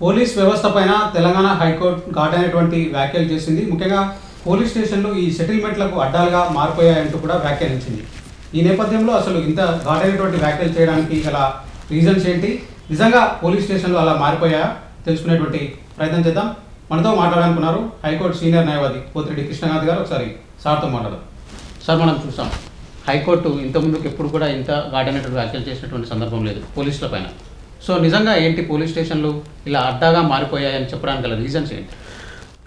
Police వ్యవస్థ పైన Telangana high court ఘాటైనటువంటి వ్యాఖ్యలు చేసింది. ముఖ్యంగా పోలీస్ స్టేషన్లు ఈ సెటిల్మెంట్లకు అడ్డాలుగా మారిపోయాయంటూ కూడా వ్యాఖ్యానించింది. ఈ నేపథ్యంలో అసలు ఇంత ఘాటైనటువంటి వ్యాఖ్యలు చేయడానికి గల రీజన్స్ ఏంటి? నిజంగా పోలీస్ స్టేషన్లు అలా మారిపోయాయా? తెలుసుకునేటువంటి ప్రయత్నం చేద్దాం. మనతో మాట్లాడాలనుకున్నారు హైకోర్టు సీనియర్ న్యాయవాది పోతిరెడ్డి కృష్ణకాంత్ గారు. ఒకసారి సార్తో మాట్లాడదాం. సార్ మనం చూసాం. హైకోర్టు ఇంతకుముందుకు ఎప్పుడు కూడా ఇంత ఘాటైనటువంటి వ్యాఖ్యలు చేసినటువంటి సందర్భం లేదు పోలీసుల పైన. సో నిజంగా ఏంటి పోలీస్ స్టేషన్లు ఇలా అడ్డాగా మారిపోయాయని చెప్పడానికి గల రీజన్స్ ఏంటి?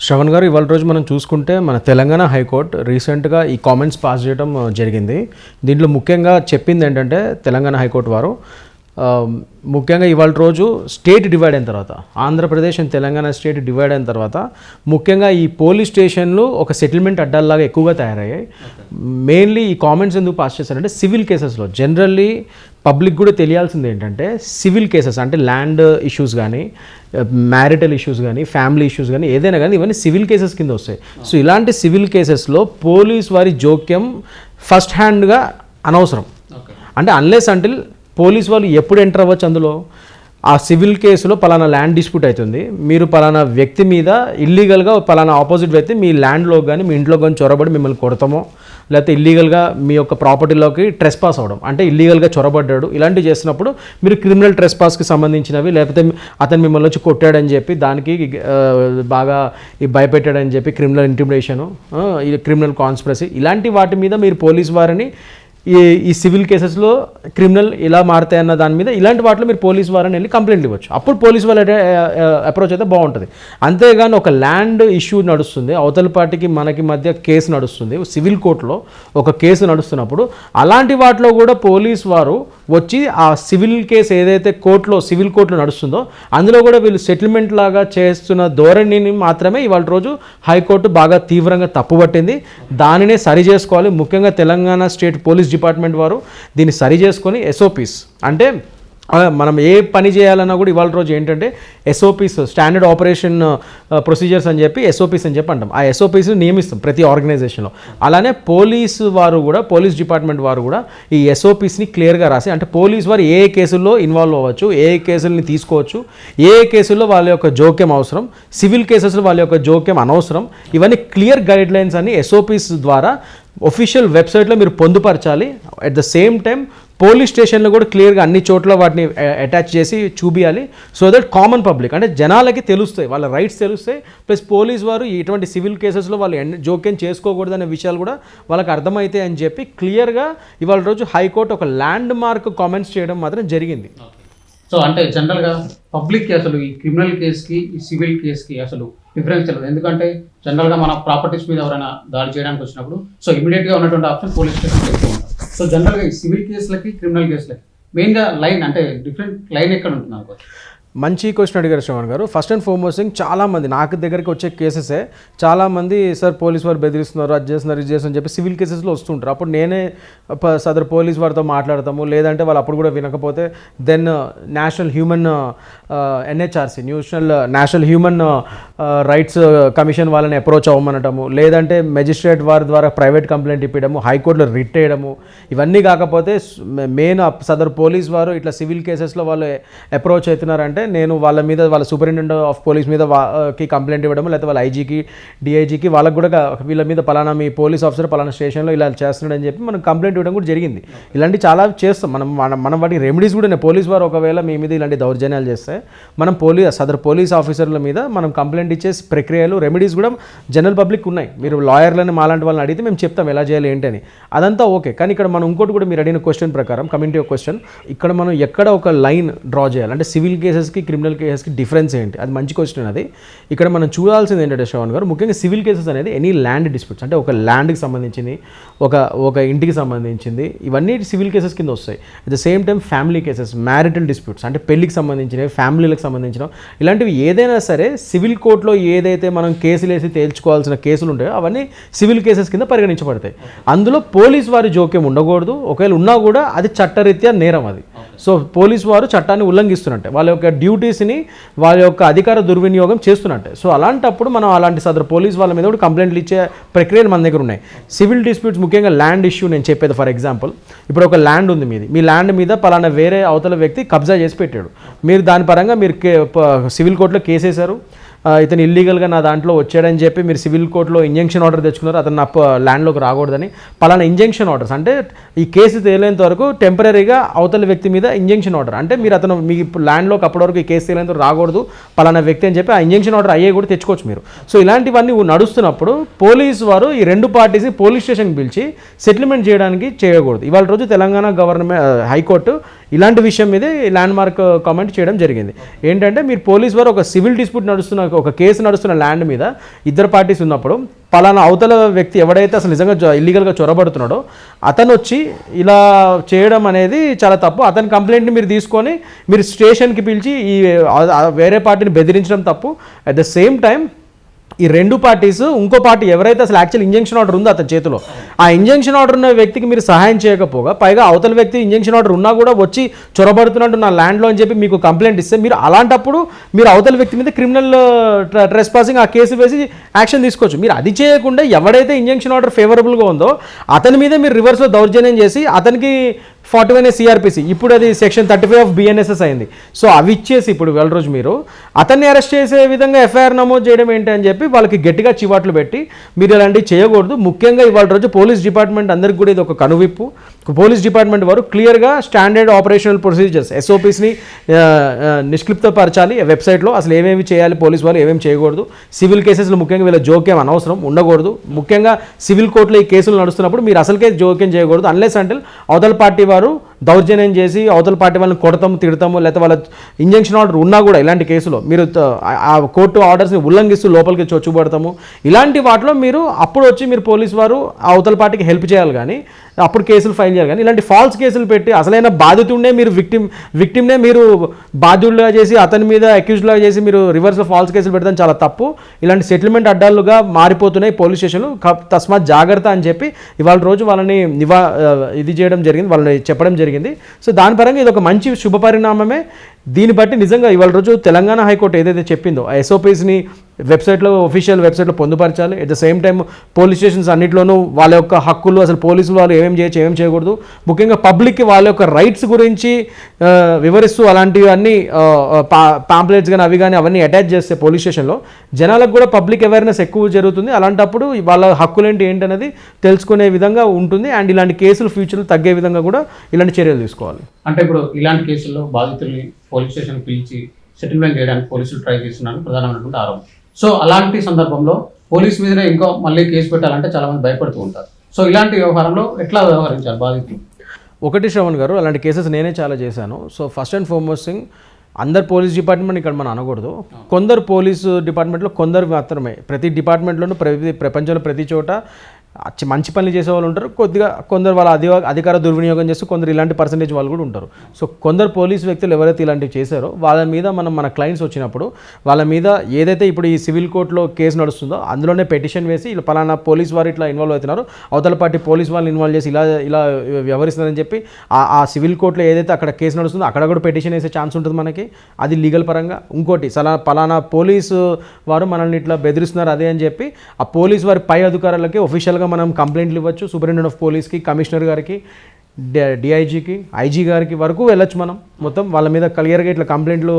శ్రవణ్ గారు ఇవాళ రోజు మనం చూసుకుంటే మన తెలంగాణ హైకోర్టు రీసెంట్గా ఈ కామెంట్స్ పాస్ చేయడం జరిగింది. దీంట్లో ముఖ్యంగా చెప్పింది ఏంటంటే తెలంగాణ హైకోర్టు వారు ముఖ్యంగా ఇవాళ రోజు స్టేట్ డివైడ్ అయిన తర్వాత Andhra Pradesh and Telangana state divide అయిన తర్వాత ముఖ్యంగా ఈ పోలీస్ స్టేషన్లు ఒక సెటిల్మెంట్ అడ్డాల్లాగా ఎక్కువగా తయారయ్యాయి. మెయిన్లీ ఈ కామెంట్స్ ఎందుకు పాస్ చేశారంటే సివిల్ కేసెస్లో జనరల్లీ పబ్లిక్ కూడా తెలియాల్సింది ఏంటంటే సివిల్ కేసెస్ అంటే ల్యాండ్ ఇష్యూస్ కానీ మ్యారిటల్ ఇష్యూస్ కానీ ఫ్యామిలీ ఇష్యూస్ కానీ ఏదైనా కానీ ఇవన్నీ సివిల్ కేసెస్ కింద వస్తాయి. సో ఇలాంటి సివిల్ కేసెస్లో పోలీస్ వారి జోక్యం ఫస్ట్ హ్యాండ్గా అనవసరం. అంటే అన్లెస్ అంటిల్ పోలీస్ వాళ్ళు ఎప్పుడు ఎంటర్ అవ్వచ్చు అందులో? ఆ సివిల్ కేసులో పలానా ల్యాండ్ డిస్ప్యూట్ అవుతుంది. మీరు పలానా వ్యక్తి మీద ఇల్లీగల్గా పలానా ఆపోజిట్ వ్యక్తి మీ ల్యాండ్లో కానీ మీ ఇంట్లో కానీ చొరబడి మిమ్మల్ని కొడతామో? లేకపోతే ఇల్లీగల్గా మీ యొక్క ప్రాపర్టీలోకి ట్రెస్ పాస్ అవ్వడం అంటే ఇల్లీగల్గా చొరబడ్డాడు. ఇలాంటివి చేసినప్పుడు మీరు క్రిమినల్ ట్రెస్ పాస్కి సంబంధించినవి లేకపోతే అతను మిమ్మల్ని వచ్చి కొట్టాడని చెప్పి దానికి బాగా భయపెట్టాడని చెప్పి క్రిమినల్ ఇంటిమిడేషను ఈ క్రిమినల్ కాన్స్పిరసీ ఇలాంటి వాటి మీద మీరు పోలీస్ వారిని ఈ ఈ సివిల్ కేసెస్లో క్రిమినల్ ఇలా మారుతాయి అన్న దాని మీద ఇలాంటి వాటిలో మీరు పోలీస్ వారిని వెళ్ళి కంప్లైంట్ ఇవ్వచ్చు. అప్పుడు పోలీస్ వాళ్ళు అప్రోచ్ అయితే బాగుంటుంది. అంతేగాని ఒక ల్యాండ్ ఇష్యూ నడుస్తుంది అవతల పార్టీకి మనకి మధ్య కేసు నడుస్తుంది సివిల్ కోర్టులో ఒక కేసు నడుస్తున్నప్పుడు అలాంటి వాటిలో కూడా పోలీస్ వారు వచ్చి ఆ సివిల్ కేసు ఏదైతే కోర్టులో సివిల్ కోర్టులో నడుస్తుందో అందులో కూడా వీళ్ళు సెటిల్మెంట్ లాగా చేస్తున్న ధోరణిని మాత్రమే ఇవాళ రోజు హైకోర్టు బాగా తీవ్రంగా తప్పుపట్టింది. దానినే సరి చేసుకోవాలి. ముఖ్యంగా తెలంగాణ స్టేట్ పోలీస్ డిపార్ట్మెంట్ వారు దీన్ని సరి చేసుకొని ఎస్ఓపీస్ అంటే మనం ఏ పని చేయాలన్నా కూడా ఇవాళ రోజు ఏంటంటే ఎస్ఓపీస్ స్టాండర్డ్ ఆపరేషన్ ప్రొసీజర్స్ అని చెప్పి ఎస్ఓపీస్ అని చెప్పి అంటాం. ఆ ఎస్ఓపీస్ నియమిస్తాం ప్రతి ఆర్గనైజేషన్లో అలానే పోలీసు వారు కూడా పోలీస్ డిపార్ట్మెంట్ వారు కూడా ఈ ఎస్ఓపీస్ని క్లియర్గా రాసి అంటే పోలీస్ వారు ఏ కేసుల్లో ఇన్వాల్వ్ అవ్వచ్చు ఏ కేసుల్ని తీసుకోవచ్చు ఏ ఏ కేసుల్లో వాళ్ళ యొక్క జోక్యం అవసరం సివిల్ కేసెస్లో వాళ్ళ యొక్క జోక్యం అనవసరం ఇవన్నీ క్లియర్ గైడ్లైన్స్ అని ఎస్ఓపీస్ ద్వారా ఒఫీషియల్ వెబ్సైట్లో మీరు పొందుపరచాలి. At the same time police స్టేషన్లు కూడా క్లియర్గా అన్ని చోట్ల వాటిని అటాచ్ చేసి చూపించాలి సో దట్ కామన్ పబ్లిక్ అంటే జనాలకి తెలుస్తాయి వాళ్ళ రైట్స్ తెలుస్తాయి. ప్లస్ పోలీస్ వారు ఇటువంటి సివిల్ కేసెస్లో వాళ్ళు ఎన్- జోక్యం అనే విషయాలు కూడా వాళ్ళకి అర్థమవుతాయి అని చెప్పి క్లియర్గా ఇవాళ రోజు హైకోర్టు ఒక ల్యాండ్ మార్క్ కామెంట్స్ చేయడం మాత్రం జరిగింది. సో అంటే జనరల్గా పబ్లిక్కి అసలు ఈ క్రిమినల్ కేసుకి ఈ సివిల్ కేసుకి అసలు డిఫరెన్స్ తెలియదు. ఎందుకంటే జనరల్గా మన ప్రాపర్టీస్ మీద ఎవరైనా దాడి చేయడానికి వచ్చినప్పుడు సో ఇమీడియట్గా ఉన్నటువంటి ఆప్షన్ పోలీస్ స్టేషన్ ఎక్కువ ఉంటారు. సో జనరల్గా సివిల్ కేసులకి క్రిమినల్ కేసులకి మెయిన్గా లైన్ అంటే డిఫరెంట్ లైన్ ఎక్కడ ఉంటుంది అనుకోవచ్చు మంచి క్వశ్చన్ అడిగారు శ్రవణ్ గారు. ఫస్ట్ అండ్ ఫార్మోస్ట్ థింగ్ చాలామంది నాకు దగ్గరికి వచ్చే కేసెసే చాలామంది సార్ పోలీస్ వారు బెదిరిస్తున్నారు అది చేస్తున్నారు ఇది చేస్తున్నారు అని చెప్పి సివిల్ కేసెస్లో వస్తుంటారు. అప్పుడు నేనే సదర్ సదరు పోలీస్ వారితో మాట్లాడతాము. లేదంటే వాళ్ళు అప్పుడు కూడా వినకపోతే then national human NHRC national national human rights commission వాళ్ళని అప్రోచ్ అవ్వమనటము. లేదంటే మెజిస్ట్రేట్ వారి ద్వారా ప్రైవేట్ కంప్లైంట్ ఇప్పించడము హైకోర్టులో రిట్ వేయడము. ఇవన్నీ కాకపోతే మెయిన్ uh, సదరు పోలీస్ వారు ఇట్లా సివిల్ కేసెస్లో వాళ్ళు అప్రోచ్ అవుతున్నారంటే నేను వాళ్ళ మీద వాళ్ళ సూపరింటెండెంట్ ఆఫ్ పోలీస్ మీద కి కంప్లైంట్ ఇవ్వడం లేకపోతే వాళ్ళ ఐజీకి డిఐజీకి వాళ్ళకి కూడా వీళ్ళ మీద పలానా మీ పోలీస్ ఆఫీసర్ పలానా స్టేషన్లో ఇలా చేస్తున్నాడని చెప్పి మనం కంప్లైంట్ ఇవ్వడం కూడా జరిగింది. ఇలాంటి చాలా చేస్తాం. మనం మనం వాటికి రెమెడీస్ కూడా ఉన్నాయి. పోలీస్ వారు ఒకవేళ మీ మీద ఇలాంటి దౌర్జన్యాలు చేస్తే మనం పోలీస్ సదర్ పోలీస్ ఆఫీసర్ల మీద మనం కంప్లైంట్ ఇచ్చే ప్రక్రియలు రెమెడీస్ కూడా జనరల్ పబ్లిక్ ఉన్నాయి. మీరు లాయర్లని మాలాంటి వాళ్ళని అడిగితే మేము చెప్తాం ఎలా చేయాలి ఏంటని. అదంతా ఓకే. కానీ ఇక్కడ మనం ఇంకోటి కూడా మీరు అడిగిన క్వశ్చన్ ప్రకారం కమ్యూనిటీ క్వశ్చన్ ఇక్కడ మనం ఎక్కడ ఒక లైన్ డ్రా చేయాలి. అంటే సివిల్ కేసెస్కి క్రిమినల్ కేసెస్కి డిఫరెన్స్ ఏంటి? అది మంచి క్వశ్చన్ అది. ఇక్కడ మనం చూడాల్సింది ఏంటంటే శ్రవణ్ గారు ముఖ్యంగా సివిల్ కేసెస్ అనేది ఎనీ ల్యాండ్ డిస్ప్యూట్స్ అంటే ఒక ల్యాండ్కి సంబంధించింది ఒక ఒక ఇంటికి సంబంధించింది ఇవన్నీ సివిల్ కేసెస్ కింద వస్తాయి. At the same time family cases marital disputes అంటే పెళ్ళికి సంబంధించినవి ఫ్యామిలీలకు సంబంధించిన ఇలాంటివి ఏదైనా సరే సివిల్ కోర్టులో ఏదైతే మనం కేసులు వేసి తేల్చుకోవాల్సిన కేసులు ఉంటాయో అవన్నీ సివిల్ కేసెస్ కింద పరిగణించబడతాయి. అందులో పోలీస్ వారి జోక్యం ఉండకూడదు. ఒకవేళ ఉన్నా కూడా అది చట్టరీత్యా నేరం అది. సో పోలీస్ వారు చట్టాన్ని ఉల్లంఘిస్తున్నట్టే. వాళ్ళ యొక్క డ్యూటీస్ని వాళ్ళ యొక్క అధికార దుర్వినియోగం చేస్తున్నట్టే. సో అలాంటప్పుడు మనం అలాంటి సదరు పోలీస్ వాళ్ళ మీద కూడా కంప్లైంట్లు ఇచ్చే ప్రక్రియలు మన దగ్గర ఉన్నాయి. సివిల్ డిస్ప్యూట్స్ ముఖ్యంగా ల్యాండ్ ఇష్యూ నేను చెప్పేది ఫర్ ఎగ్జాంపుల్. ఇప్పుడు ఒక ల్యాండ్ ఉంది మీది. మీ ల్యాండ్ మీద పలానా వేరే అవతల వ్యక్తి కబ్జా చేసి పెట్టాడు. మీరు దాని పరంగా మీరు కే సివిల్ కోర్టులో కేసేశారు. ఇతను ఇల్లీగల్గా నా దాంట్లో వచ్చాడని చెప్పి మీరు సివిల్ కోర్టులో ఇంజంక్షన్ ఆర్డర్ తెచ్చుకున్నారు అతను నా ల్యాండ్లోకి రాకూడదని. పలానా ఇంజంక్షన్ ఆర్డర్స్ అంటే ఈ కేసు తేలేంత వరకు టెంపరీగా అవతల వ్యక్తి మీద ఇంజంక్షన్ ఆర్డర్ అంటే మీరు అతను మీ ల్యాండ్లోకి అప్పటి వరకు ఈ కేసు తేలేంత రాకూడదు పలానా వ్యక్తి అని చెప్పి ఆ ఇంజంక్షన్ ఆర్డర్ అయ్యే కూడా తెచ్చుకోవచ్చు మీరు. సో ఇలాంటివన్నీ నడుస్తున్నప్పుడు పోలీసు వారు ఈ రెండు పార్టీస్ని పోలీస్ స్టేషన్కి పిలిచి సెటిల్మెంట్ చేయడానికి చేయకూడదు. ఇవాళ రోజు తెలంగాణ గవర్నమెంట్ హైకోర్టు ఇలాంటి విషయం మీద ల్యాండ్ మార్క్ కామెంట్ చేయడం జరిగింది. ఏంటంటే మీరు పోలీస్ వారు ఒక సివిల్ డిస్ప్యూట్ నడుస్తున్న ఒక కేసు నడుస్తున్న ల్యాండ్ మీద ఇద్దరు పార్టీస్ ఉన్నప్పుడు పలానా అవతల వ్యక్తి ఎవడైతే అసలు నిజంగా ఇల్లీగల్గా చొరబడుతున్నాడో అతను వచ్చి ఇలా చేయడం అనేది చాలా తప్పు. అతని కంప్లైంట్ని మీరు తీసుకొని మీరు స్టేషన్కి పిలిచి ఈ వేరే పార్టీని బెదిరించడం తప్పు. అట్ ద సేమ్ టైం ఈ రెండు పార్టీస్ ఇంకో పార్టీ ఎవరైతే అసలు యాక్చువల్ ఇంజంక్షన్ ఆర్డర్ ఉందో అతని చేతిలో ఆ ఇంజంక్షన్ ఆర్డర్ ఉన్న వ్యక్తికి మీరు సహాయం చేయకపోగా పైగా అవతల వ్యక్తి ఇంజంక్షన్ ఆర్డర్ ఉన్నా కూడా వచ్చి చొరబడుతున్నట్టు నా ల్యాండ్లో అని చెప్పి మీకు కంప్లైంట్ ఇస్తే మీరు అలాంటప్పుడు మీరు అవతల వ్యక్తి మీద క్రిమినల్ ట్రెస్ పాసింగ్ ఆ కేసు వేసి యాక్షన్ తీసుకోవచ్చు. మీరు అది చేయకుండా ఎవడైతే ఇంజంక్షన్ ఆర్డర్ ఫేవరబుల్గా ఉందో అతని మీద మీరు రివర్స్లో దౌర్జన్యం చేసి అతనికి ఫార్టీ వన్ సిఆర్పిసి ఇప్పుడు అది section thirty five of BNSS అయింది. సో అవి ఇచ్చేసి ఇప్పుడు వెళ్ళ రోజు మీరు అతన్ని అరెస్ట్ చేసే విధంగా ఎఫ్ఐఆర్ నమోదు చేయడం ఏంటి అని చెప్పి వాళ్ళకి గట్టిగా చివాట్లు పెట్టి మీరు ఇలాంటివి చేయకూడదు. ముఖ్యంగా ఇవాళ రోజు పోలీస్ డిపార్ట్మెంట్ అందరికి కూడా ఇది ఒక కనువిప్పు. పోలీస్ డిపార్ట్మెంట్ వారు క్లియర్గా స్టాండర్డ్ ఆపరేషనల్ ప్రొసీజర్స్ ఎస్ఓపీస్ని నిష్క్లిప్తపరచాలి. వెబ్సైట్లో అసలు ఏమేమి చేయాలి పోలీస్ వాళ్ళు ఏమేమి చేయకూడదు. సివిల్ కేసెస్లో ముఖ్యంగా వీళ్ళ జోక్యం అనవసరం ఉండకూడదు. ముఖ్యంగా సివిల్ కోర్టులో ఈ కేసులు నడుస్తున్నప్పుడు మీరు అసలుకే జోక్యం చేయకూడదు అన్లెస్ అంటే అవతల పార్టీ వారు దౌర్జన్యం చేసి అవతల పార్టీ వాళ్ళని కొడతాము తిడతాము లేకపోతే వాళ్ళ ఇంజంక్షన్ ఆర్డర్ ఉన్నా కూడా ఇలాంటి కేసులో మీరు ఆ- కోర్టు ఆర్డర్స్ని ఉల్లంఘిస్తూ లోపలికి చొచ్చుబడతాము. ఇలాంటి వాటిలో మీరు అప్పుడు వచ్చి మీరు పోలీస్ వారు ఆ అవతల పార్టీకి హెల్ప్ చేయాలి కానీ అప్పుడు కేసులు ఫైల్ చేయాలి కానీ ఇలాంటి ఫాల్స్ కేసులు పెట్టి అసలైన బాధితుండే మీరు విక్టిమ్ విక్టిమ్నే మీరు బాధ్యుడిగా చేసి అతని మీద అక్యూజ్డ్గా చేసి మీరు రివర్స్లో ఫాల్స్ కేసులు పెడతాం చాలా తప్పు. ఇలాంటి సెటిల్మెంట్ అడ్డాలుగా మారిపోతున్నాయి పోలీస్ స్టేషన్లు. తస్మాత్ జాగ్రత్త అని చెప్పి ఇవాళ రోజు వాళ్ళని నివా ఇది చేయడం జరిగింది వాళ్ళని చెప్పడం జరిగింది. సో దాని పరంగా ఇది ఒక మంచి శుభ పరిణామమే. దీన్ని బట్టి నిజంగా ఇవాళ రోజు తెలంగాణ హైకోర్టు ఏదైతే చెప్పిందో ఆ ఎస్ఓపీస్ని వెబ్సైట్లో ఒఫీషియల్ వెబ్సైట్లో పొందుపరచాలి. At the same time police stations అన్నింటిలోనూ వాళ్ళ యొక్క హక్కులు అసలు పోలీసులు వాళ్ళు ఏమేమి చేయొచ్చు ఏమేమి చేయకూడదు. ముఖ్యంగా పబ్లిక్కి వాళ్ళ యొక్క రైట్స్ గురించి వివరిస్తూ అలాంటివి అన్ని పాంప్లెట్స్ కానీ అవి కానీ అవన్నీ అటాచ్ చేస్తే పోలీస్ స్టేషన్లో జనాలకు కూడా పబ్లిక్ అవేర్నెస్ ఎక్కువ జరుగుతుంది. అలాంటప్పుడు వాళ్ళ హక్కులేంటి ఏంటి ఏంటనేది తెలుసుకునే విధంగా ఉంటుంది. అండ్ ఇలాంటి కేసులు ఫ్యూచర్లో తగ్గే విధంగా కూడా ఇలాంటి చర్యలు తీసుకోవాలి. అంటే ఇప్పుడు ఇలాంటి కేసుల్లో బాధితుల్ని పోలీస్ స్టేషన్ పిలిచి సెటిల్మెంట్ చేయడానికి పోలీసులు ట్రై చేస్తున్నారు ప్రధానమైనటువంటి ఆరోపణ సో అలాంటి సందర్భంలో పోలీస్ మీదనే ఇంకో మళ్ళీ కేసు పెట్టాలంటే చాలామంది భయపడుతూ ఉంటారు. సో ఇలాంటి వ్యవహారంలో ఎట్లా వ్యవహరించారు బాధితులు? ఒకటి శ్రవణ్ గారు అలాంటి కేసెస్ నేనే చాలా చేశాను. So first and foremost thing అందరు పోలీస్ డిపార్ట్మెంట్ ఇక్కడ మనం అనకూడదు. కొందరు పోలీసు డిపార్ట్మెంట్లో కొందరు మాత్రమే. ప్రతి డిపార్ట్మెంట్లోనూ ప్రతి ప్రపంచంలో ప్రతి చోట మంచి పనులు చేసే వాళ్ళు ఉంటారు. కొద్దిగా కొందరు వాళ్ళ అధి అధికార దుర్వినియోగం చేస్తూ కొందరు ఇలాంటి పర్సంటేజ్ వాళ్ళు కూడా ఉంటారు. సో కొందరు పోలీస్ వ్యక్తులు ఎవరైతే ఇలాంటివి చేశారో వాళ్ళ మీద మనం మన క్లయింట్స్ వచ్చినప్పుడు వాళ్ళ మీద ఏదైతే ఇప్పుడు ఈ సివిల్ కోర్టులో కేసు నడుస్తుందో అందులోనే పెటిషన్ వేసి ఇలా పలానా పోలీస్ వారు ఇట్లా ఇన్వాల్వ్ అవుతున్నారు. అవతల పార్టీ పోలీస్ వాళ్ళని ఇన్వాల్వ్ చేసి ఇలా ఇలా వ్యవహరిస్తున్నారని చెప్పి ఆ ఆ సివిల్ కోర్టులో ఏదైతే అక్కడ కేసు నడుస్తుందో అక్కడ కూడా పెటిషన్ వేసే ఛాన్స్ ఉంటుంది మనకి. అది లీగల్ పరంగా. ఇంకోటి సలా పలానా పోలీసు వారు మనల్ని ఇట్లా బెదిరిస్తున్నారు అదే అని చెప్పి ఆ పోలీస్ వారి పై అధికారులకి ఒఫీషియల్గా మనం కంప్లైంట్లు ఇవ్వచ్చు. సూపరింటెండెంట్ ఆఫ్ పోలీస్కి కమిషనర్ గారికి డిఐజీకి ఐజీ గారికి వరకు వెళ్ళొచ్చు మనం. మొత్తం వాళ్ళ మీద క్లియర్గా ఇట్లా కంప్లైంట్లు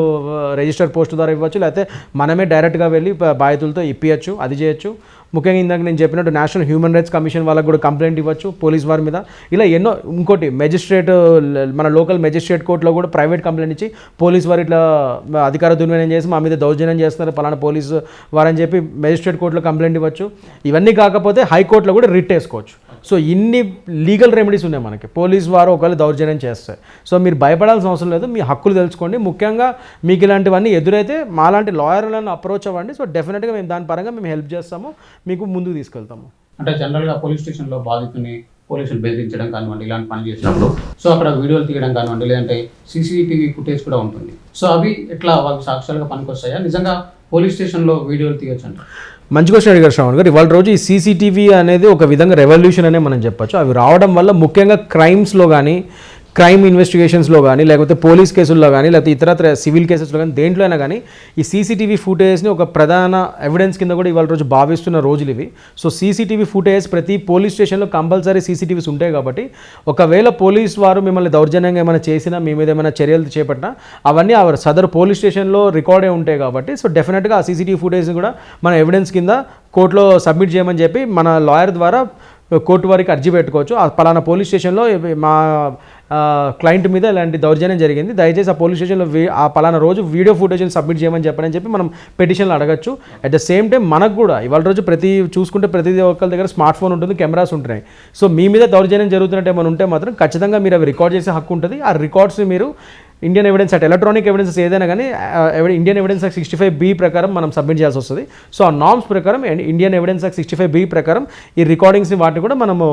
రిజిస్టర్ పోస్ట్ ద్వారా ఇవ్వచ్చు. లేకపోతే మనమే డైరెక్ట్గా వెళ్ళి బాధితులతో ఇప్పించచ్చు అది చేయొచ్చు. ముఖ్యంగా ఇందాక నేను చెప్పినట్టు నేషనల్ హ్యూమన్ రైట్స్ కమిషన్ వాళ్ళకి కూడా కంప్లైంట్ ఇవ్వచ్చు పోలీస్ వారి మీద. ఇలా ఎన్నో ఇంకోటి మెజిస్ట్రేట్ మన లోకల్ మెజిస్ట్రేట్ కోర్టులో కూడా ప్రైవేట్ కంప్లైంట్ ఇచ్చి పోలీస్ వారు ఇట్లా అధికార దుర్వినియోగం చేసి మా మీద దౌర్జన్యం చేస్తున్నారు పలానా పోలీసు వారని చెప్పి మెజిస్ట్రేట్ కోర్టులో కంప్లైంట్ ఇవ్వచ్చు. ఇవన్నీ కాకపోతే హైకోర్టులో కూడా రిట్ వేసుకోవచ్చు. సో ఇన్ని లీగల్ రెమెడీస్ ఉన్నాయి మనకి. పోలీస్ వారు ఒకవేళ దౌర్జన్యం చేస్తారు సో మీరు భయపడాల్సిన అవసరం లేదు. మీ హక్కులు తెలుసుకోండి. ముఖ్యంగా మీకు ఇలాంటివన్నీ ఎదురైతే మాలాంటి లాయర్లను అప్రోచ్ అవ్వండి. సో డెఫినెట్గా మేము దాని పరంగా మేము హెల్ప్ చేస్తాము. మీకు ముందుకు తీసుకెళ్తాము. అంటే జనరల్గా పోలీస్ స్టేషన్లో బాధితుని పోలీసులు బెదిరించడం కానివ్వండి ఇలాంటి పని చేసినప్పుడు. సో అక్కడ వీడియోలు తీయడం కానివ్వండి లేదంటే సీసీటీవీ ఫుటేజ్ కూడా ఉంటుంది. సో అవి ఎట్లా వాళ్ళకి సాక్ష్యాలుగా పనికొస్తాయా? నిజంగా పోలీస్ స్టేషన్లో వీడియోలు తీయొచ్చు అంట మంచి క్వశ్చన్ అడిగారు శ్రావణ్ గారు ఇవాళ రోజు ఈ సీసీటీవీ అనేది ఒక విధంగా రెవల్యూషన్ అనే మనం చెప్పొచ్చు. అవి రావడం వల్ల ముఖ్యంగా క్రైమ్స్లో కానీ క్రైమ్ ఇన్వెస్టిగేషన్స్లో కానీ లేకపోతే పోలీస్ కేసుల్లో కానీ లేకపోతే ఇతరత్ర సివిల్ కేసెస్లో కానీ దేంట్లో అయినా కానీ ఈ సీసీటీవీ ఫుటేజ్ని ఒక ప్రధాన ఎవిడెన్స్ కింద కూడా ఇవాళ రోజు భావిస్తున్న రోజులు ఇవి. సో సీసీటీవీ ఫుటేజ్ ప్రతి పోలీస్ స్టేషన్లో కంపల్సరీ సీసీటీవీస్ ఉంటాయి కాబట్టి ఒకవేళ పోలీస్ వారు మిమ్మల్ని దౌర్జన్యంగా ఏమైనా చేసినా మీ మీద ఏమైనా చర్యలు చేపట్టినా అవన్నీ ఆ సదరు పోలీస్ స్టేషన్లో రికార్డే ఉంటాయి కాబట్టి సో డెఫినెట్గా ఆ సీసీటీవీ ఫుటేజ్ని కూడా మన ఎవిడెన్స్ కింద కోర్టులో సబ్మిట్ చేయమని చెప్పి మన లాయర్ ద్వారా కోర్టు వారికి అర్జీ పెట్టుకోవచ్చు. ఆ పలానా పోలీస్ స్టేషన్లో మా క్లయింట్ మీద ఇలాంటి దౌర్జన్యం జరిగింది. దయచేసి ఆ పోలీస్ స్టేషన్లో ఆ పలానా రోజు వీడియో ఫుటేజ్ని సబ్మిట్ చేయమని చెప్పని చెప్పి మనం పెటిషన్లు అడగచ్చు. అట్ ద సేమ్ టైం మనకు కూడా ఇవాళ రోజు ప్రతి చూసుకుంటే ప్రతి ఒక్కరి దగ్గర స్మార్ట్ ఫోన్ ఉంటుంది కెమెరాస్ ఉంటున్నాయి. సో మీ మీద దౌర్జన్యం జరుగుతున్నట్టు ఏమైనా ఉంటే మాత్రం ఖచ్చితంగా మీరు అవి రికార్డ్ చేసే హక్కు ఉంటుంది. ఆ రికార్డ్స్ని మీరు Indian evidence at electronic evidences ఏదైనా కానీ Indian evidence act sixty five B ప్రకారం మనం సబ్మిట్ చేయాల్సి వస్తుంది. సో ఆ నామ్స్ ప్రకారం and Indian evidence act sixty five B ప్రకారం ఈ రికార్డింగ్స్ని వాటిని కూడా మనము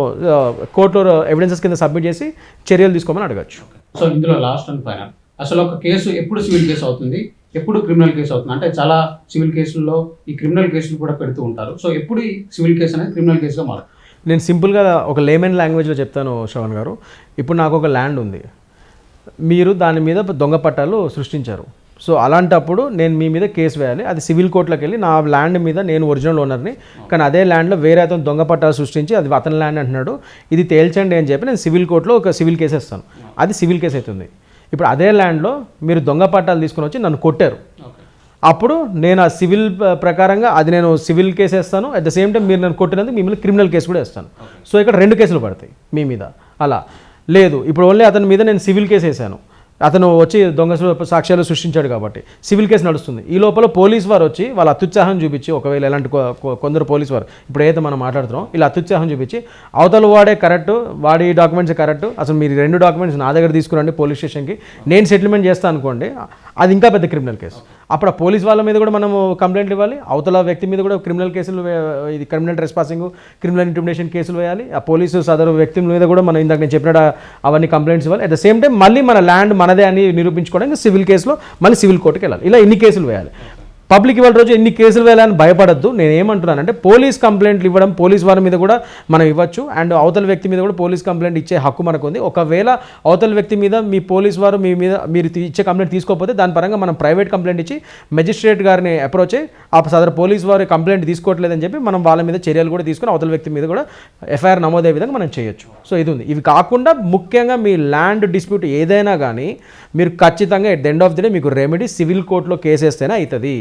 కోర్టులో ఎవిడెన్సెస్ కింద సబ్మిట్ చేసి చర్యలు తీసుకోమని అడగచ్చు. సో ఇందులో లాస్ట్ అండ్ ఫైనల్ అసలు ఒక కేసు ఎప్పుడు సివిల్ కేసు అవుతుంది? ఎప్పుడు క్రిమినల్ కేసు అవుతుంది? అంటే చాలా సివిల్ కేసుల్లో ఈ క్రిమినల్ కేసులు కూడా పెడుతూ ఉంటారు. సో ఎప్పుడు ఈ సివిల్ కేసు అనేది క్రిమినల్ కేసుగా మారుతుంది? నేను సింపుల్గా ఒక లేమన్ లాంగ్వేజ్లో చెప్తాను శ్రవణ్ గారు. ఇప్పుడు నాకు ఒక ల్యాండ్ ఉంది. మీరు దాని మీద దొంగ పట్టాలు సృష్టించారు. సో అలాంటప్పుడు నేను మీ మీద కేసు వేయాలి. అది సివిల్ కోర్టులోకి వెళ్ళి నా ల్యాండ్ మీద నేను ఒరిజినల్ ఓనర్ని. కానీ అదే ల్యాండ్లో వేరే అతను దొంగ పట్టాలు సృష్టించి అది అతని ల్యాండ్ అంటున్నాడు. ఇది తేల్చండి అని చెప్పి నేను సివిల్ కోర్టులో ఒక సివిల్ కేసు ఇస్తాను అది సివిల్ కేసు అవుతుంది. ఇప్పుడు అదే ల్యాండ్లో మీరు దొంగ పట్టాలు తీసుకుని వచ్చి నన్ను కొట్టారు. అప్పుడు నేను ఆ సివిల్ ప్రకారంగా అది నేను సివిల్ కేసు వేస్తాను. అట్ ద సేమ్ టైం మీరు నన్ను కొట్టినందుకు మీ మీద క్రిమినల్ కేసు కూడా వేస్తాను. సో ఇక్కడ రెండు కేసులు పడతాయి మీ మీద. అలా. లేదు. ఇప్పుడు ఓన్లీ అతని మీద నేను సివిల్ కేసు వేసాను అతను వచ్చి దొంగ సాక్ష్యాలు సృష్టించాడు కాబట్టి. సివిల్ కేసు నడుస్తుంది. ఈ లోపల పోలీస్ వారు వచ్చి వాళ్ళ అత్యుత్సాహం చూపించి ఒకవేళ ఎలాంటి కొ- కొందరు పోలీస్ వారు ఇప్పుడు ఏదైతే మనం మాట్లాడుతున్నాం ఇలా అత్యుత్సాహం చూపించి అవతల వాడే కరెక్ట్ వాడి డాక్యుమెంట్స్ కరెక్ట్ అసలు మీరు రెండు డాక్యుమెంట్స్ నా దగ్గర తీసుకురండి పోలీస్ స్టేషన్కి నేను సెటిల్మెంట్ చేస్తాను అనుకోండి అది ఇంకా పెద్ద క్రిమినల్ కేసు. అప్పుడు ఆ పోలీస్ వాళ్ళ మీద కూడా మనము కంప్లైంట్ ఇవ్వాలి అవతల వ్యక్తి మీద కూడా క్రిమినల్ కేసులు ఇది క్రిమినల్ ట్రెస్పాసింగ్ క్రిమినల్ ఇంటిమిడేషన్ కేసులు వేయాలి ఆ పోలీసు సదరు వ్యక్తి మీద కూడా మనం ఇందాక నేను చెప్పినట్టు అవన్నీ కంప్లైంట్స్ ఇవ్వాలి. అట్ ద సేమ్ టైం మళ్ళీ మన ల్యాండ్ మనదే అని నిరూపించుకోవడానికి సివిల్ కేసులో మళ్ళీ సివిల్ కోర్టుకి వెళ్ళాలి. ఇలా ఇన్ని కేసులు వేయాలి? పబ్లిక్ ఇవాళ రోజు ఎన్ని కేసులు వేయాలని భయపడద్దు. నేను ఏమంటున్నానంటే పోలీస్ కంప్లైంట్లు ఇవ్వడం పోలీస్ వారి మీద కూడా మనం ఇవ్వచ్చు. అండ్ అవతల వ్యక్తి మీద కూడా పోలీస్ కంప్లైంట్ ఇచ్చే హక్కు మనకు ఉంది ఒకవేళ అవతల వ్యక్తి మీద మీ పోలీస్ వారు మీ మీద మీరు ఇచ్చే కంప్లైంట్ తీసుకోకపోతే దాని పరంగా మనం ప్రైవేట్ కంప్లైంట్ ఇచ్చి మెజిస్ట్రేట్ గారిని అప్రోచ్ అయ్యి ఆ సదరు పోలీస్ వారు కంప్లైంట్ తీసుకోవట్లేదని చెప్పి మనం వాళ్ళ మీద చర్యలు కూడా తీసుకొని అవతల వ్యక్తి మీద కూడా ఎఫ్ఐఆర్ నమోదయ్యే విధంగా మనం చేయొచ్చు. సో ఇది ఉంది. ఇవి కాకుండా ముఖ్యంగా మీ ల్యాండ్ డిస్ప్యూట్ ఏదైనా కానీ మీరు ఖచ్చితంగా at the end of the day మీకు రెమెడీ సివిల్ కోర్టులో కేసు వేస్తేనే అవుతుంది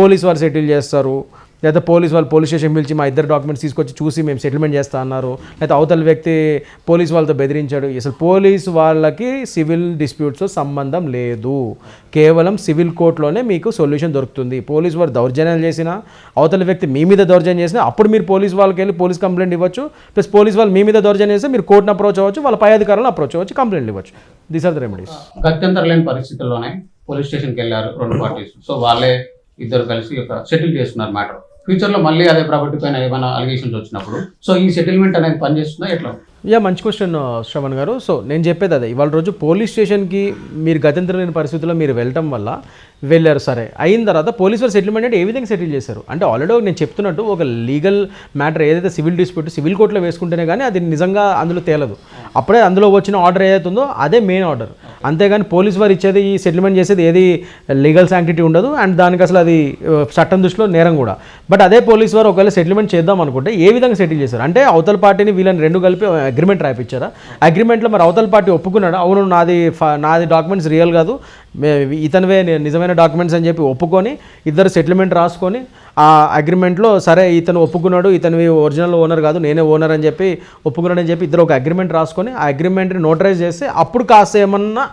పోలీస్ వాళ్ళు సెటిల్ చేస్తారు. లేదా పోలీస్ వాళ్ళు పోలీస్ స్టేషన్ పిలిచి మా ఇద్దరు డాక్యుమెంట్స్ తీసుకొచ్చి చూసి మేము సెటిల్మెంట్ చేస్తా అన్నారు. లేకపోతే అవతల వ్యక్తి పోలీస్ వాళ్ళతో బెదిరించాడు. అసలు పోలీస్ వాళ్ళకి సివిల్ డిస్ప్యూట్స్తో సంబంధం లేదు. కేవలం సివిల్ కోర్టులోనే మీకు సొల్యూషన్ దొరుకుతుంది. పోలీస్ వారు దౌర్జన్యాలు చేసినా అవతల వ్యక్తి మీ మీద దౌర్జన్యం చేసినా అప్పుడు మీరు పోలీస్ వాళ్ళకి వెళ్ళి పోలీస్ కంప్లైంట్ ఇవ్వచ్చు. ప్లస్ పోలీస్ వాళ్ళు మీ మీద దౌర్జన్యం చేస్తే మీరు కోర్టును అప్రోచ్ అవ్వచ్చు వాళ్ళ పై అధికారులను అప్రోచ్ అవ్వచ్చు కంప్లైంట్ ఇవ్వచ్చు. దీస్ ఆర్ ద రెమెడీస్ గత్యంతరం లేని పరిస్థితుల్లోనే పోలీస్ స్టేషన్కి వెళ్ళారు రెండు పార్టీస్. సో వాళ్ళే ఇద్దరు కలిసి ఒక సెటిల్ చేస్తున్నారు మ్యాటర్ ఫ్యూచర్లో మళ్ళీ అదే ప్రాపర్టీ పైన ఏమైనా అలిగేషన్స్ వచ్చినప్పుడు. సో ఈ సెటిల్మెంట్ అనేది పనిచేస్తుందా? ఎట్లా? యా మంచి క్వశ్చన్ శ్రవణ్ గారు. సో నేను చెప్పేది అదే. ఇవాళ రోజు పోలీస్ స్టేషన్కి మీరు గతంతరం లేని పరిస్థితుల్లో మీరు వెళ్ళటం వల్ల వెళ్ళారు సరే. అయిన తర్వాత పోలీస్ వారు సెటిల్మెంట్ అంటే ఏ విధంగా సెటిల్ చేశారు? అంటే ఆల్రెడీ నేను చెప్తున్నట్టు ఒక లీగల్ మ్యాటర్ ఏదైతే సివిల్ డిస్ప్యూట్ సివిల్ కోర్టులో వేసుకుంటేనే కానీ అది నిజంగా అందులో తేలదు. అప్పుడే అందులో వచ్చిన ఆర్డర్ ఏదైతే ఉందో అదే మెయిన్ ఆర్డర్ అంతేగాని పోలీస్ వారు ఇచ్చేది ఈ సెటిల్మెంట్ చేసేది ఏది లీగల్ శాంక్టిటీ ఉండదు అండ్ దానికి అసలు అది చట్టం దృష్టిలో నేరం కూడా. బట్ అదే పోలీస్ వారు ఒకవేళ సెటిల్మెంట్ చేద్దాం అనుకుంటే ఏ విధంగా సెటిల్ చేశారు? అంటే అవతల పార్టీని వీళ్ళని రెండు కలిపి అగ్రిమెంట్ రాయిపించారా అగ్రిమెంట్లో మరి అవతల పార్టీ ఒప్పుకున్నాడు? అవును నాది ఫ- నాది డాక్యుమెంట్స్ రియల్ కాదు. ఇతనివే నిజమైన డాక్యుమెంట్స్ అని చెప్పి ఒప్పుకొని ఇద్దరు సెటిల్మెంట్ రాసుకొని ఆ అగ్రిమెంట్లో సరే ఇతను ఒప్పుకున్నాడు ఇతనివి ఒరిజినల్ ఓనర్ కాదు నేనే ఓనర్ అని చెప్పి ఒప్పుకున్నాడని చెప్పి ఇద్దరు ఒక అగ్రిమెంట్ రాసుకొని ఆ అగ్రిమెంట్ని నోటరైజ్ చేస్తే అప్పుడు కాస్త ఏమన్నా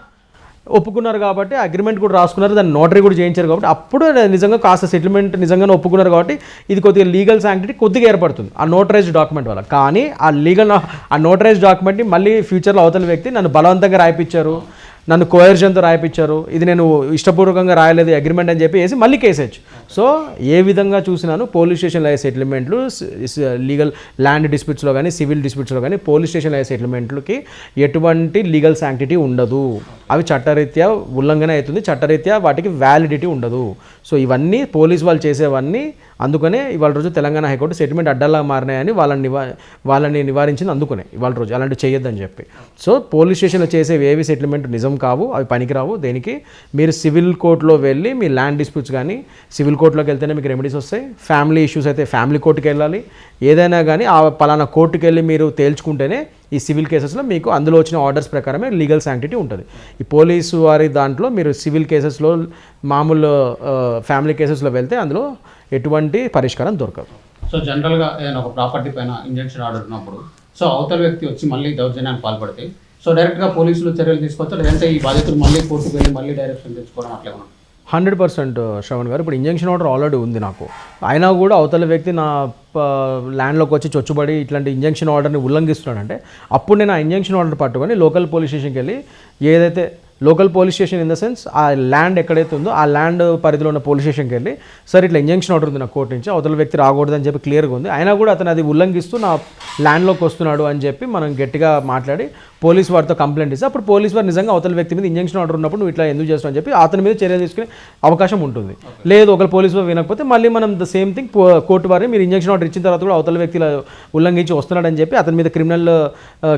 ఒప్పుకున్నారు కాబట్టి అగ్రిమెంట్ కూడా రాసుకున్నారు దాన్ని నోటరీ కూడా చేయించారు కాబట్టి అప్పుడు నిజంగా కాస్త సెటిల్మెంట్ నిజంగానే ఒప్పుకున్నారు కాబట్టి ఇది కొద్దిగా లీగల్ శాంక్టిటీ కొద్దిగా ఏర్పడుతుంది ఆ నోటరైజ్ డాక్యుమెంట్ వల్ల. కానీ ఆ లీగల్ ఆ నోటరైజ్ డాక్యుమెంట్ని మళ్ళీ ఫ్యూచర్లో అవతల వ్యక్తి నన్ను బలవంతంగా రాయిపించారు నన్ను కోయర్జన్తో రాయిపించారు. ఇది నేను ఇష్టపూర్వకంగా రాయలేదు అగ్రిమెంట్ అని చెప్పి వేసి మళ్ళీ కేసు సో ఏ విధంగా చూసినాను పోలీస్ స్టేషన్లో అయ్యే సెటిల్మెంట్లు లీగల్ ల్యాండ్ డిస్ప్యూట్స్లో కానీ సివిల్ డిస్ప్యూట్స్లో కానీ పోలీస్ స్టేషన్లో అయ్యే సెటిల్మెంట్లకి ఎటువంటి లీగల్ శాంక్టిటీ ఉండదు. అవి చట్టరీత్యా ఉల్లంఘన అవుతుంది చట్టరీత్యా వాటికి వ్యాలిడిటీ ఉండదు. సో ఇవన్నీ పోలీస్ వాళ్ళు చేసేవన్నీ అందుకనే ఇవాళ రోజు తెలంగాణ హైకోర్టు సెటిల్మెంట్ అడ్డల్లా మారినాయని వాళ్ళని నివా వాళ్ళని నివారించింది అందుకునే ఇవాళ రోజు. అలాంటివి చేయొద్దని చెప్పి. సో పోలీస్ స్టేషన్లో చేసేవి ఏవి సెటిల్మెంట్ నిజం కావు అవి పనికిరావు. దేనికి? మీరు సివిల్ కోర్టులో వెళ్ళి మీ ల్యాండ్ డిస్ప్యూట్స్ కానీ సివిల్ కోర్టులోకి వెళ్తేనే మీకు రెమెడీస్ వస్తాయి. ఫ్యామిలీ ఇష్యూస్ అయితే ఫ్యామిలీ కోర్టుకి వెళ్ళాలి. ఏదైనా కానీ ఆ పలానా కోర్టుకి వెళ్ళి మీరు తేల్చుకుంటేనే ఈ సివిల్ కేసెస్లో మీకు అందులో వచ్చిన ఆర్డర్స్ ప్రకారమే లీగల్ శాంక్టిటీ ఉంటుంది. ఈ పోలీసు వారి దాంట్లో మీరు సివిల్ కేసెస్లో మామూలు ఫ్యామిలీ కేసెస్లో వెళ్తే అందులో ఎటువంటి పరిష్కారం దొరకదు. సో జనరల్గా ఏదైనా ఒక ప్రాపర్టీ పైన ఇంజక్షన్ ఆర్డర్ ఉన్నప్పుడు సో అవతల వ్యక్తి వచ్చి మళ్ళీ దౌర్జన్యానికి పాల్పడితే సో డైరెక్ట్గా పోలీసులు చర్యలు తీసుకోవచ్చు లేదంటే ఈ బాధితులు మళ్ళీ కోర్టుకు వెళ్ళి మళ్ళీ డైరెక్షన్ తెచ్చుకోవడం అట్లా హండ్రెడ్ పర్సెంట్ శ్రవణ్ గారు. ఇప్పుడు ఇంజక్షన్ ఆర్డర్ ఆల్రెడీ ఉంది నాకు. అయినా కూడా అవతల వ్యక్తి నా ల్యాండ్లోకి వచ్చి చొచ్చుబడి ఇట్లాంటి ఇంజెక్షన్ ఆర్డర్ని ఉల్లంఘిస్తున్నాడంటే అప్పుడు నేను ఆ ఇంజక్షన్ ఆర్డర్ పట్టుకొని లోకల్ పోలీస్ స్టేషన్కి వెళ్ళి ఏదైతే local police station in the sense ఆ ల్యాండ్ ఎక్కడైతే ఉందో ఆ ల్యాండ్ పరిధిలో ఉన్న పోలీస్ స్టేషన్కి వెళ్ళి సార్ ఇట్లా ఇంజక్షన్ ఆర్డర్ ఉంది నా కోర్టు నుంచి అవతల వ్యక్తి రాకూడదని చెప్పి క్లియర్గా ఉంది. అయినా కూడా అతను అది ఉల్లంఘిస్తూ నా ల్యాండ్లోకి వస్తున్నాడు అని చెప్పి మనం గట్టిగా మాట్లాడి పోలీస్ వారితో కంప్లైంట్ ఇస్తే అప్పుడు పోలీస్ వారు నిజంగా అవతల వ్యక్తి మీద ఇంజక్షన్ ఆర్డర్ ఉన్నప్పుడు నువ్వు ఇట్లా ఎందుకు చేస్తావు అని చెప్పి అతని మీద చర్య తీసుకునే అవకాశం ఉంటుంది. లేదు ఒకరు పోలీసు వారు వినకపోతే మళ్ళీ మనం ద సేమ్ థింగ్ కోర్టు వారిని మీరు ఇంజక్షన్ ఆర్డర్ ఇచ్చిన తర్వాత కూడా అవతల వ్యక్తి ఉల్లంఘించి వస్తున్నాడని చెప్పి అతని మీద క్రిమినల్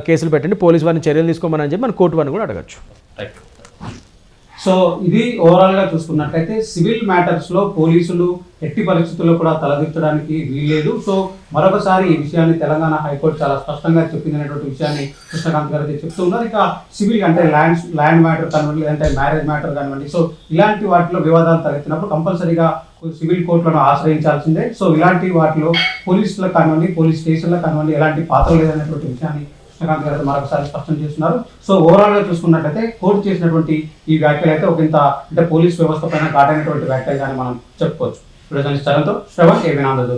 కేసులు పెట్టండి పోలీస్ వారిని చర్యలు తీసుకోమని చెప్పి మన కోర్టు వారిని కూడా అడగచ్చు. రైట్ సో ఇది ఓవరాల్గా చూసుకున్నట్లయితే సివిల్ మ్యాటర్స్లో పోలీసులు ఎట్టి పరిస్థితుల్లో కూడా తలదించడానికి వీల్లేదు. సో మరొకసారి ఈ విషయాన్ని తెలంగాణ హైకోర్టు చాలా స్పష్టంగా చెప్పింది అనేటువంటి విషయాన్ని కృష్ణకాంత్ గారు అయితే చెప్తూ ఉన్నారు. ఇక సివిల్ అంటే ల్యాండ్ ల్యాండ్ మ్యాటర్ కానివ్వండి లేదంటే మ్యారేజ్ మ్యాటర్ కానివ్వండి. సో ఇలాంటి వాటిలో వివాదాలు తలెత్తినప్పుడు కంపల్సరీగా సివిల్ కోర్టులను ఆశ్రయించాల్సిందే. సో ఇలాంటి వాటిలో పోలీసులకు కానివ్వండి పోలీస్ స్టేషన్లకు కానివ్వండి ఎలాంటి పాత్ర లేదనేటువంటి విషయాన్ని శ్రీకాంత్ గారు మరొకసారి స్పష్టం చేస్తున్నారు. సో ఓవరాల్గా చూసుకున్నట్లయితే కోర్టు చేసినటువంటి ఈ వ్యాఖ్యలు అయితే ఒక ఇంత అంటే పోలీస్ వ్యవస్థ పైన ఘాటైనటువంటి వ్యాఖ్యలు కానీ మనం చెప్పుకోవచ్చు. ప్రజల చరణ్తో శ్రవణ్ ఏ వినాంద